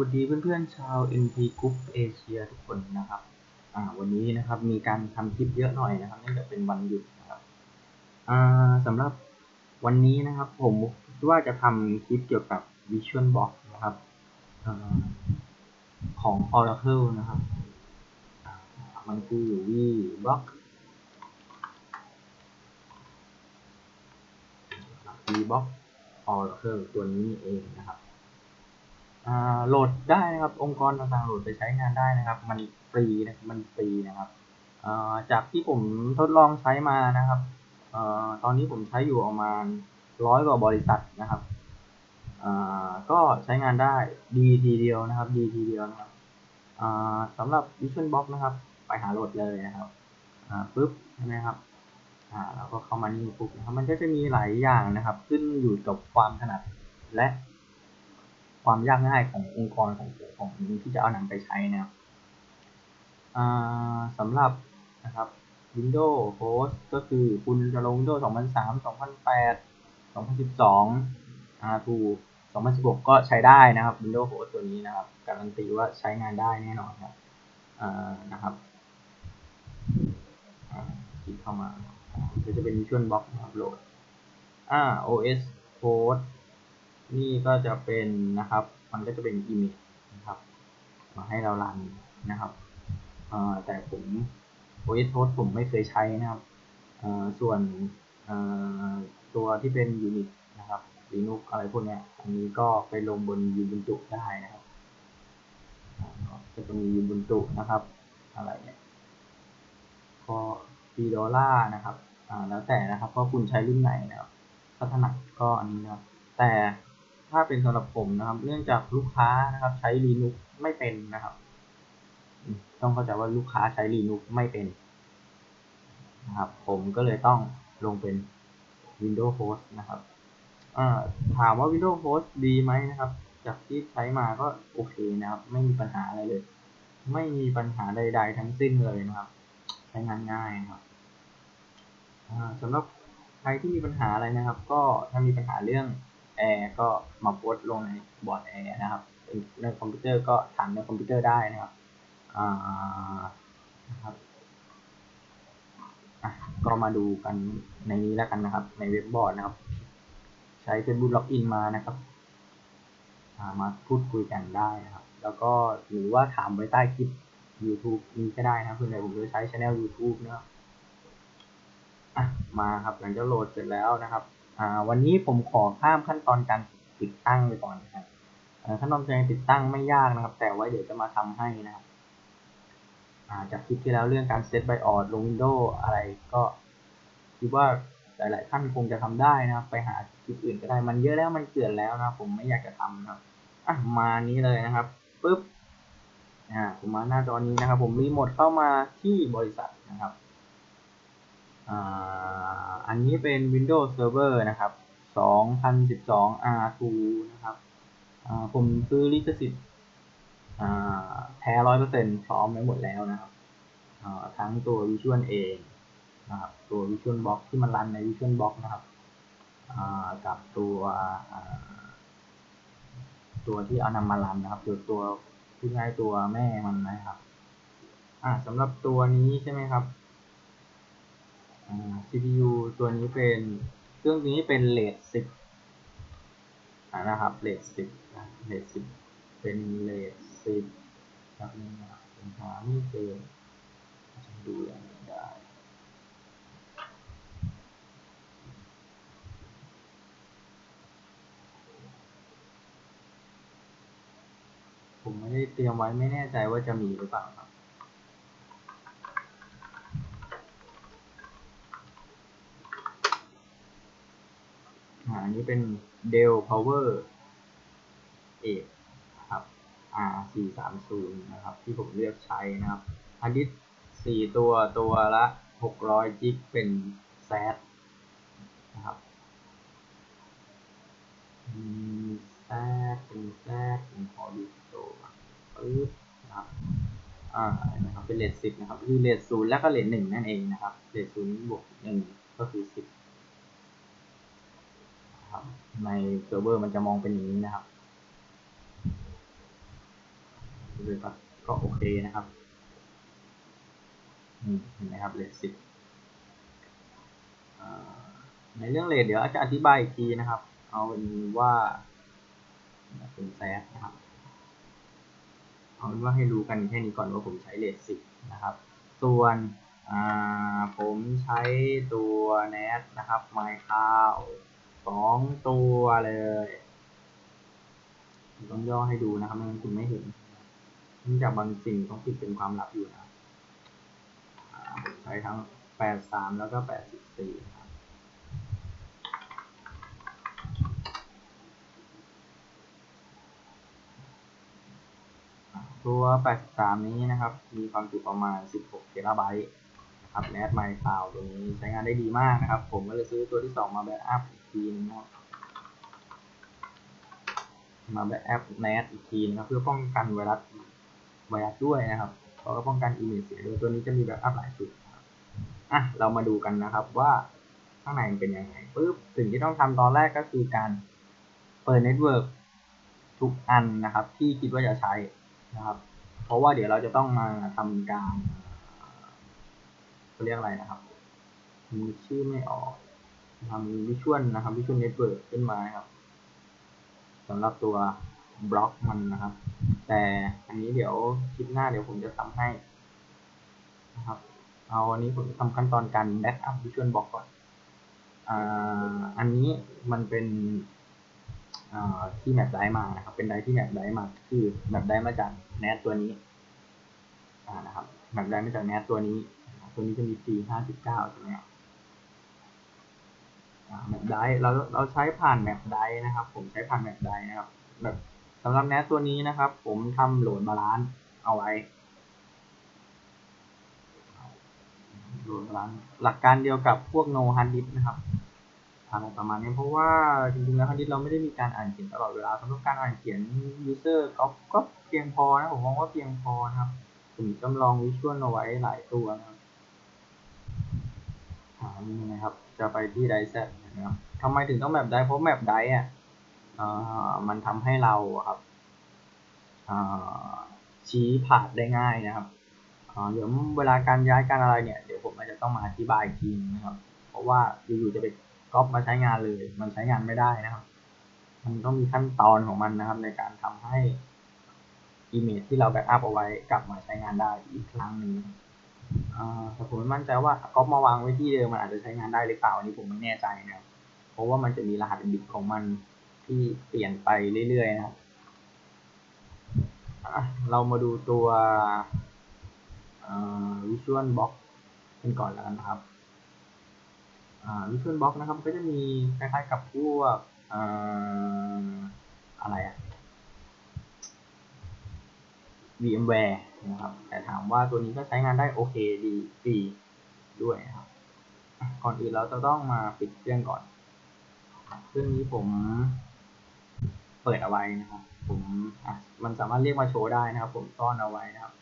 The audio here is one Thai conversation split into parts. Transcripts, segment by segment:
วัสดีเพื่อนๆชาว NP Group Asia ทุกคนนะครับ อ่า วันนี้นะครับมีการทำคลิปเยอะหน่อยนะครับเนื่องจากเป็นวันหยุดนะครับ อ่าสำหรับวันนี้นะครับ ผมคิดว่าจะทำคลิปเกี่ยวกับ Visual Box นะครับอของ Oracle นะครับ มันคือ VBox VBox Oracle ตัวนี้เองนะครับ โหลดได้นะครับ องค์กรต่างๆโหลดไปใช้งานได้นะครับ มันฟรีนะมันฟรีนะครับจากที่ผมทดลองใช้มานะครับอตอนนี้ผมใช้อยู่ประมาณร้อยกว่าบริษัทนะครับก็ใช้งานได้ดีทีเดียวนะครับ ดีทีเดียวนะครับสำหรับ Vision Box นะครับ ไปหาโหลดเลยนะครับปึ๊บใช่ไหมครับแล้วก็เข้ามานี่ปุ๊บนะครับ มันก็จะมีหลายอย่างนะครับ ขึ้นอยู่กับความถนัดและ ความยากง่ายขององค์กรของของที่จะเอาหนังไปใช้นะครับสำหรับนะครับ Windows Host ก็คือคุณจะลง Windows 2003 2008 2012 R2 2016 ก็ใช้ได้นะครับ Windows Host ตัวนี้นะครับ การันตีว่าใช้งานได้แน่นอนครับนะครับคลิกเข้ามาก็จะเป็น Visual Box นะครับโหลดอ่า OS Host นี่ก็จะเป็นนะครับ มันก็จะเป็น image นะครับ มาให้เรารันนะครับแต่ผม OS Host ผมไม่เคยใช้นะครับส่วนตัวที่เป็น Unix นะครับ Linux อะไรพวกนี้อันนี้ก็ไปลงบน Ubuntu ได้นะครับก็จะมี Ubuntu นะครับ อะไรเนี่ยก็ Fedora นะครับแล้วแต่นะครับว่าคุณใช้รุ่นไหนนะครับถ้าถนัดก็อันนี้นะครับแต่ ถ้าเป็นสำหรับผมนะครับ เนื่องจากลูกค้านะครับ ใช้ Linux ไม่เป็นนะครับ ต้องเข้าใจว่าลูกค้าใช้ Linux ไม่เป็นนะครับ ผมก็เลยต้องลงเป็น Windows Host นะครับถามว่า Windows Host ดีไหมนะครับ จากที่ใช้มาก็โอเคนะครับ ไม่มีปัญหาอะไรเลย ไม่มีปัญหาใด ๆ ทั้งสิ้นเลยนะครับ ใช้งานง่ายนะครับสำหรับใครที่มีปัญหาอะไรนะครับ ก็ถ้ามีปัญหาเรื่อง แอร์ก็มาโพสลงในบอร์ดแอร์นะครับในคอมพิวเตอร์ก็ถามในคอมพิวเตอร์ได้นะครับนะครับก็มาดูกันในนี้แล้วกันนะครับ ในเว็บบอร์ดนะครับ ใช้ Facebook ล็อกอินมานะครับมาพูดคุยกันได้นะครับ แล้วก็หรือว่าถามไว้ใต้คลิป YouTube นี้ก็ได้นะเพื่อนใหผมจะใช้ช anel YouTube นะครับมาครับหลังจากโหลดเสร็จแล้วนะครับ วันนี้ผมขอข้ามขั้นตอนการติดตั้งไปก่อนนะครับขั้นตอนการติดตั้งไม่ยากนะครับ แต่ว่าเดี๋ยวจะมาทำให้นะครับจากคลิปที่แล้วเรื่องการเซตไบออดลงวินโดว์อะไรก็คิดว่าหลาย ๆ ท่านคงจะทำได้นะครับ ไปหาคลิปอื่นก็ได้มันเยอะแล้วมันเกลื่อนแล้วนะผมไม่อยากจะทำนะครับอะมานี้เลยนะครับปุ๊บอ่าผมมาหน้าจอนี้นะครับ ผมรีโมทเข้ามาที่บริษัทนะครับ อันนี้เป็น Windows Server นะครับ 2012 R2 นะครับผมซื้อลิขสิทธิ์แท้ร้อยเปอร์เซ็นต์พร้อมไว้หมดแล้วนะครับทั้งตัว Visual เองนะครับ ตัว Visual Box ที่มันรันใน Visual Box นะครับกับตัวตัวที่เอานำมารันนะครับตัวตัวที่ง่ายตัวแม่มันนะครับสำหรับตัวนี้ใช่ไหมครับ CPU ตัวนี้เป็นเครื่องนี้เป็นเลทสิบนะครับเลทสิบเลทสิบเป็นเลทสิบครับนี่นะผมหาไม่เจอดูอย่างได้ผมไม่ได้เตรียมไว้ไม่แน่ใจว่าจะมีหรือเปล่าครับ อันนี้เป็น Dell Power 8ครับ R430 นะครับ ที่ผมเลือกใช้นะครับอันดิสสี่ตัวตัวละ600จิกเป็นแซดนะครับแซดเป็นแซดผมขอดูตัวปึ๊บนะครับอ่านะครับเป็นเลทสิบนะครับคือเลทศูนย์แล้วก็เลทหนึ่งนั่นเองนะครับเลทศูนย์บวกหนึ่งก็คือสิบ ในเซิร์ฟเวอร์มันจะมองเป็นอย่างนี้นะครับเลยก็ก็โอเคนะครับนี่เห็นไหมครับเลทสิบในเรื่องเลทเดี๋ยวอาจจะอธิบายอีกทีนะครับ เอาเป็นว่าเป็นแซดนะครับ เอาเป็นว่าให้รู้กันแค่นี้ก่อนว่าผมใช้เลทสิบนะครับ ส่วนผมใช้ตัว net นะครับ my cloud สองตัวเลยต้องย่อให้ดูนะครับไม่งั้นคุณไม่เห็นเนื่องจากบางสิ่งต้องปิดเป็นความลับอยู่นะใช้ทั้ง83แล้วก็84ครับตัว83นี้นะครับ มีความจุประมาณ16เทราไบต์ ครับแนทไมค์คลาวตัวนี้ใช้งานได้ดีมากนะครับ ผมก็เลยซื้อตัวที่ 2 มาแบ็กอัพอีกทีนึงนะครับมาแบ็กอัพแนทอีกทีนะครับ เพื่อป้องกันไวรัสไวรัสด้วยนะครับแล้วก็ป้องกันอีเมลเสียด้วยตัวนี้จะมีแบ็กอัพหลายจุดอะเรามาดูกันนะครับว่าข้างในมันเป็นยังไงปุ๊บสิ่งที่ต้องทำตอนแรกก็คือการเปิดเน็ตเวิร์กทุกอันนะครับ ที่คิดว่าจะใช้นะครับ เพราะว่าเดี๋ยวเราจะต้องมาทำการ เขาเรียกอะไรนะครับมีชื่อไม่ออกทำวิชวลนะครับวิชวลเน็ตเวิร์กขึ้นมาครับสำหรับตัวบล็อกมันนะครับ แต่อันนี้เดี๋ยวคลิปหน้าเดี๋ยวผมจะทำให้นะครับ เอาอันนี้ผมทำขั้นตอนการแบ็กอัพวิชวลบล็อกก่อนอ่าอันนี้มันเป็นที่แมปได้มานะครับ เป็นไดที่แมปได้มา คือแมปได้มาจากแนทตัวนี้นะครับแมปได้มาจากแนทตัวนี้ ตัวนี้จะมีปีห้าสิบเก้าใช่ไหมแมปได้เราเราใช้ผ่านแมปได้นะครับ ผมใช้ผ่านแมปได้นะครับแบบสำหรับแนทตัวนี้นะครับ ผมทำโหลดบาลานซ์เอาไว้โหลดบาลานซ์หลักการเดียวกับพวก no hard disk นะครับอะไรประมาณนี้เพราะว่าจริงๆแล้ว hard disk เราไม่ได้มีการอ่านเขียนตลอดเวลาสำหรับการอ่านเขียน user ก็ก็เพียงพอนะผมมองว่าเพียงพอนะครับผมจำลองวิชวลเอาไว้หลายตัวนะครับ นี่นะครับ จะไปที่ไดแซนะครับทำไมถึงต้องแบบไดเพราะแมปไดอะมันทำให้เราครับชี้ผ่านได้ง่ายนะครับเดี๋ยวเวลาการย้ายการอะไรเนี่ยเดี๋ยวผมอาจจะต้องมาอธิบายอีกทีนะครับ เพราะว่าอยู่ๆจะไปก๊อปมาใช้งานเลย มันใช้งานไม่ได้นะครับ มันต้องมีขั้นตอนของมันนะครับ ในการทำให้อีเมจที่เราแบ็กอัพเอาไว้กลับมาใช้งานได้อีกครั้งหนึ่ง แต่ผมไม่มั่นใจว่าก๊อปมาวางไว้ที่เดิมมันอาจจะใช้งานได้หรือเปล่าอันนี้ผมไม่แน่ใจนะครับเพราะว่ามันจะมีรหัสบิตของมันที่เปลี่ยนไปเรื่อยๆนะครับเรามาดูตัว Visual Box กันก่อนแล้วกันนะครับ Visual Box นะครับก็จะมีคล้ายๆกับพวกอะไรอะ VMware นะครับ แต่ถามว่าตัวนี้ก็ใช้งานได้โอเคดีฟรีด้วยนะครับ ก่อนอื่นเราจะต้องมาปิดเครื่องก่อน เครื่องนี้ผมเปิดเอาไว้นะครับ ผมมันสามารถเรียกมาโชว์ได้นะครับ ผมซ่อนเอาไว้นะครับ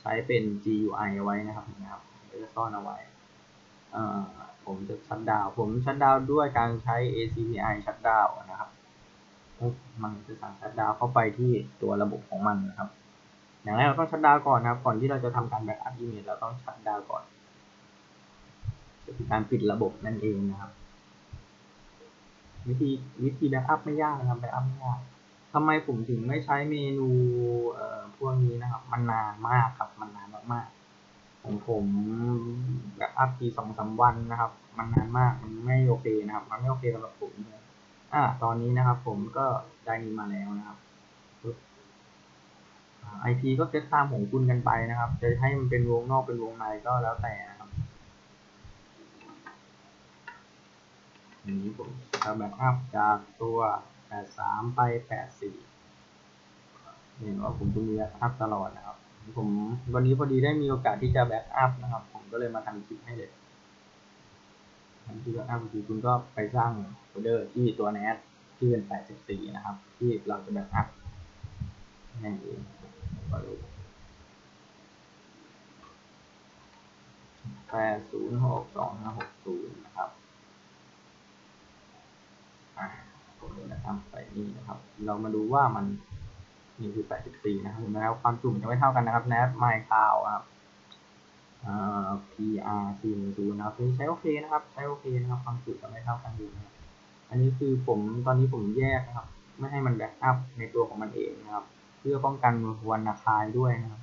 ใช้เป็น GUI เอาไว้นะครับนะครับจะซ่อนเอาไว้ผมจะชัดดาวผมชัดดาวด้วยการใช้ ACPI ชัดดาวนะครับมันจะสั่งชัดดาวเข้าไปที่ตัวระบบของมันนะครับ อย่างแรกเราต้องชัดดาวก่อนนะครับ ก่อนที่เราจะทำการแบ็กอัพอีเมลเราต้องชัดดาวก่อนจะเป็นการปิดระบบนั่นเองนะครับ วิธีวิธีแบ็กอัพไม่ยากนะครับแบ็กอัพไม่ยากทำไมผมถึงไม่ใช้เมนูเอ่อพวกนี้นะครับ มันนานมากครับมันนานมากๆของผมแบ็กอัพทีสองสาวันนะครับ มันนานมากมันไม่โอเคนะครับ มันไม่โอเคสำหรับผมอ่าตอนนี้นะครับ ผมก็ได้นี้มาแล้วนะครับ ไอพีก็เซตตามของคุณกันไปนะครับ จะให้มันเป็นวงนอกเป็นวงในก็แล้วแต่นะครับอย่างนี้ผมจะแบ็กอัพจากตัว 83 ไป 84เห็นว่าผมจะมีแบ็กอัพตลอดนะครับ ผมวันนี้พอดีได้มีโอกาสที่จะแบ็กอัพนะครับ ผมก็เลยมาทำคลิปให้เลยทำที่แบ็กอัพคือคุณก็ไปสร้างโฟลเดอร์ที่ตัว NAT ที่เป็น 84 นะครับ ที่เราจะแบ็กอัพนั่นเอง แปดศูนย์หกสองห้าหกศูนย์นะครับอ่าผมจะทำไปนี่นะครับ เรามาดูว่ามันนี่คือ 84 นะครับเห็นไหมครับความจุมันจะไม่เท่ากันนะครับ NAS My Cloud ครับอ่า PR 410นะครับใช้โอเคนะครับ ใช้โอเคนะครับ ความจุจะไม่เท่ากันอยู่นะครับอันนี้คือผมตอนนี้ผมแยกนะครับ ไม่ให้มันแบ็กอัพในตัวของมันเองนะครับ เพื่อป้องกันวันนาคายด้วยนะครับ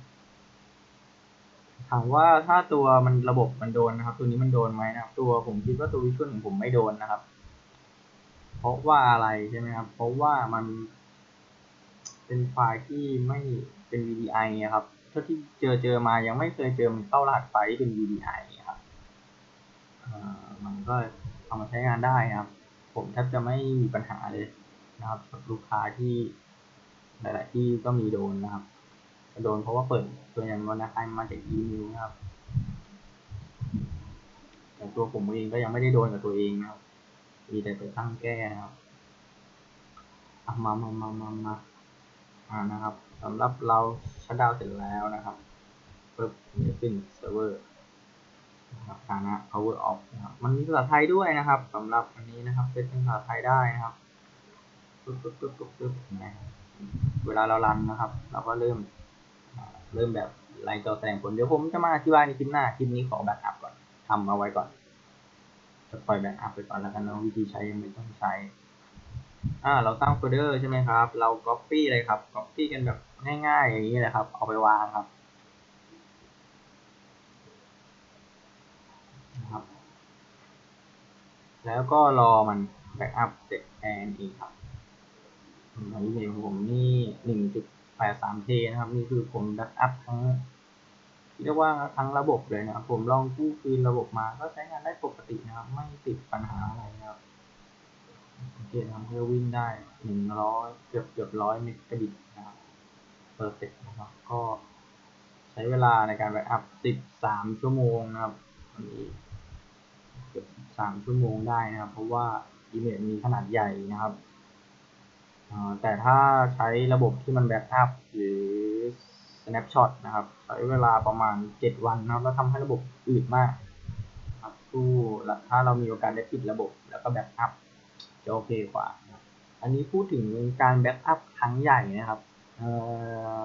ถามว่าถ้าตัวมันระบบมันโดนนะครับ ตัวนี้มันโดนไหมนะครับ ตัวผมคิดว่าตัววิชวลของผมไม่โดนนะครับ เพราะว่าอะไรใช่ไหมครับ เพราะว่ามัน เป็นไฟล์ที่ไม่เป็น VDI อะครับเท่าที่เจอเจอมายังไม่เคยเจอมันเข้ารหัสไฟล์เป็น VDI ครับมันก็เอามาใช้งานได้ครับ ผมแทบจะไม่มีปัญหาเลยนะครับกับลูกค้าที่ หลาย ๆ ที่ก็มีโดนนะครับ โดนเพราะว่าเปิดตัวอย่างวันนะครับมาจากอีเมลนะครับแต่ตัวผมเองก็ยังไม่ได้โดนกับตัวเองนะครับ มีแต่ไปตั้งแก้นะครับมามามามามาอ่านะครับสำหรับเราชัดดาวเสร็จแล้วนะครับปึ๊บจะขึ้นเซิร์ฟเวอร์นะครับฐานะ power off นะครับ มันมีภาษาไทยด้วยนะครับสำหรับอันนี้นะครับเป็นภาษาไทยได้นะครับปึ๊บปึ๊บปึ๊บปึ๊บปึ๊บนะครับ เวลาเรารันนะครับ เราก็เริ่มเริ่มแบบไล่จอแสดงผลเดี๋ยวผมจะมาอธิบายในคลิปหน้าคลิปนี้ขอแบ็กอัพก่อนทำเอาไว้ก่อนจะปล่อยแบ็กอัพไปก่อนแล้วกันนะวิธีใช้ยังไม่ต้องใช้อ่าเราตั้งโฟลเดอร์ใช่ไหมครับ เรา Copy เลยครับ Copy กันแบบง่ายๆอย่างนี้เลยครับ เอาไปวางครับนะครับ แล้วก็รอมันแบ็กอัพเสร็จแอนอีกครับ ในอีเมลของผมนี่หนึ่งจุดแปดสามเทนะครับนี่คือผมแบ็กอัพทั้งเรียกว่าทั้งระบบเลยนะครับ ผมลองกู้คืนระบบมาก็ใช้งานได้ปกตินะครับ ไม่ติดปัญหาอะไรนะครับโอเคทำเพื่อวิ่งได้หนึ่งร้อยเกือบเกือบร้อยเมกะบิตนะครับเพอร์เฟกนะครับ ก็ใช้เวลาในการแบ็กอัพสิบสามชั่วโมงนะครับนี้เกือบสามชั่วโมงได้นะครับ เพราะว่าอีเมลมีขนาดใหญ่นะครับ แต่ถ้าใช้ระบบที่มันแบ็กอัพหรือ snapshot นะครับ ใช้เวลาประมาณ 7 วันนะครับแล้วทำให้ระบบอืดมากครับสู้ถ้าเรามีโอกาสได้ปิดระบบแล้วก็แบ็กอัพจะโอเคกว่า อันนี้พูดถึงการแบ็กอัพครั้งใหญ่นะครับ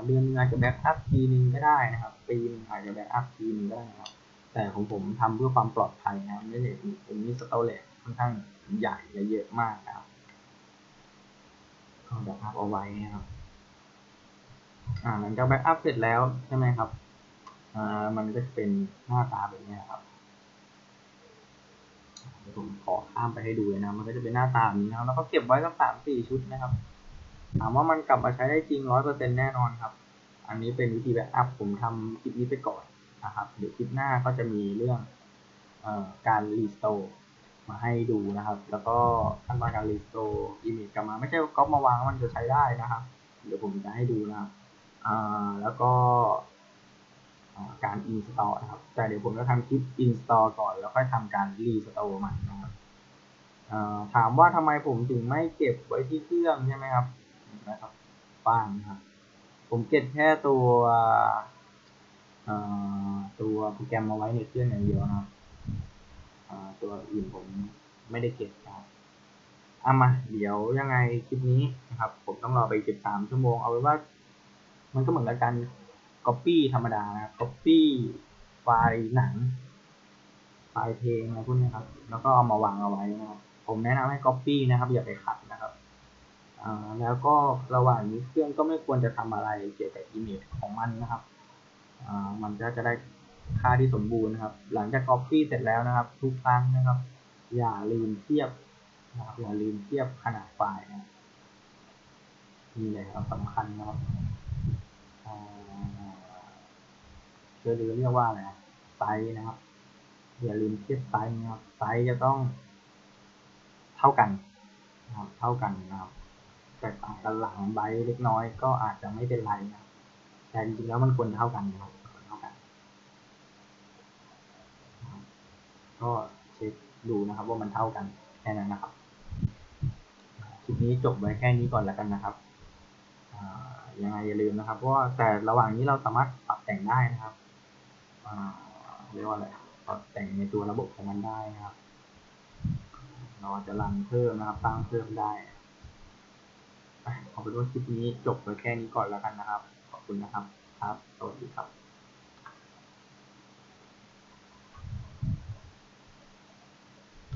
เดือนนึงอาจจะแบ็กอัพทีนึงก็ได้นะครับ ปีนึงอาจจะแบ็กอัพทีนึงก็ได้นะครับ แต่ของผมทำเพื่อความปลอดภัยนะครับไม่ได้ผมมีสโตเลจค่อนข้างใหญ่และเยอะมากนะครับ แบ็กอัพเอาไว้นะครับ อ่าหลังจากแบ็กอัพเสร็จแล้วใช่ไหมครับ อ่า มันก็จะเป็นหน้าตาแบบนี้ครับผมขอข้ามไปให้ดูนะ มันก็จะเป็นหน้าตาแบบนี้นะแล้วก็เก็บไว้สักสามสี่ชุดนะครับ ถามว่ามันกลับมาใช้ได้จริงร้อยเปอร์เซ็นแน่นอนครับ อันนี้เป็นวิธีแบ็กอัพผมทำคลิปนี้ไปก่อนนะครับ เดี๋ยวคลิปหน้าก็จะมีเรื่องอการรีสโตร์ มาให้ดูนะครับ แล้วก็ขั้นตอนการรีสโตร์อิมเมจกลับมาไม่ใช่ก๊อปมาวางมันจะใช้ได้นะครับ เดี๋ยวผมจะให้ดูนะครับอ่าแล้วก็การ install นะครับ แต่เดี๋ยวผมจะทำคลิป install ก่อน แล้วค่อยทำการ restore ใหม่นะครับถามว่าทำไมผมถึงไม่เก็บไว้ที่เครื่องใช่ไหมครับนะครับป้างนะครับ ผมเก็บแค่ตัวตัวโปรแกรมมาไว้ในเครื่องอย่างเดียวนะครับ ตัวอื่นผมไม่ได้เก็บครับเอามาเดี๋ยวยังไงคลิปนี้นะครับ ผมต้องรอไปเก็บสามชั่วโมง เอาไว้ว่า มันก็เหมือนกับการ Copy ธรรมดานะ Copy ไฟล์หนัง ไฟล์เพลงอะไรพวกนี้ครับ แล้วก็เอามาวางเอาไว้นะครับ ผมแนะนำให้ Copy นะครับ อย่าไปขัดนะครับแล้วก็ระหว่างนี้เครื่องก็ไม่ควรจะทำอะไรเกี่ยวกับ image ของมันนะครับมันก็จะได้ ค่าที่สมบูรณ์นะครับ หลังจาก Copy เสร็จแล้วนะครับ ทุกครั้งนะครับ อย่าลืมเทียบนะครับอย่าลืมเทียบขนาดไฟล์นะนี่เลยครับสำคัญนะครับเรียกเรียกว่าอะไรไซส์นะครับ อย่าลืมเทียบไซส์นะครับไซส์จะต้องเท่ากันนะครับเท่ากันนะครับแตกต่างกันหลังใบเล็กน้อยก็อาจจะไม่เป็นไรนะแต่จริงๆแล้วมันควรเท่ากันนะครับเท่า ก็เช็คดูนะครับว่ามันเท่ากันแค่นั้นนะครับคลิปนี้จบไว้แค่นี้ก่อนแล้วกันนะครับยังไงอย่าลืมนะครับเพราะว่าแต่ระหว่างนี้เราสามารถปรับแต่งได้นะครับเรียกว่าอะไรปรับแต่งในตัวระบบของมันได้นะครับ เราจะรันเพิ่มนะครับตั้างเพิ่มได้เอเป็นว่าคลิปนี้จบไปแค่นี้ก่อนแล้วกันนะครับ ขอบคุณนะครับ ครับ สวัสดีครับ